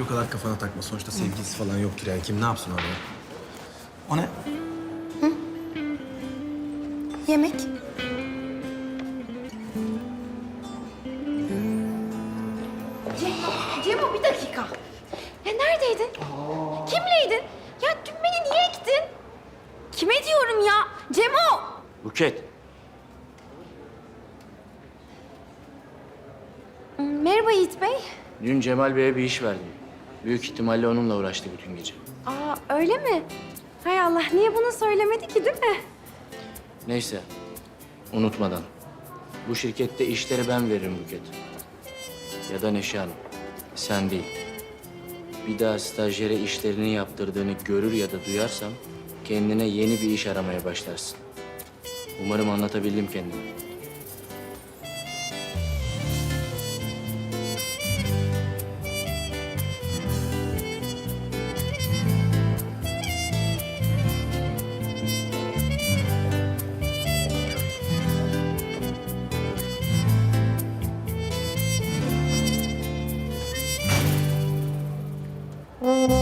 Bence o kadar kafana takma. Sonuçta sevgilisi falan yoktur yani. Kim ne yapsın orada? O ne? Yemek. Cemo, Cemo bir dakika. Ya neredeydin? Kimleydin? Ya dün beni niye ektin? Kime diyorum ya? Cemo! Buket. Merhaba Yiğit Bey. Dün Cemal Bey'e bir iş verdim. Büyük ihtimalle onunla uğraştı bütün gece. Aa öyle mi? Hay Allah niye bunu söylemedi ki değil mi? Neyse. Unutmadan. Bu şirkette işleri ben veririm Buket. Ya da Neşe Hanım. Sen değil. Bir daha stajyere işlerini yaptırdığını görür ya da duyarsam... ...kendine yeni bir iş aramaya başlarsın. Umarım anlatabildim kendimi. Mm-hmm.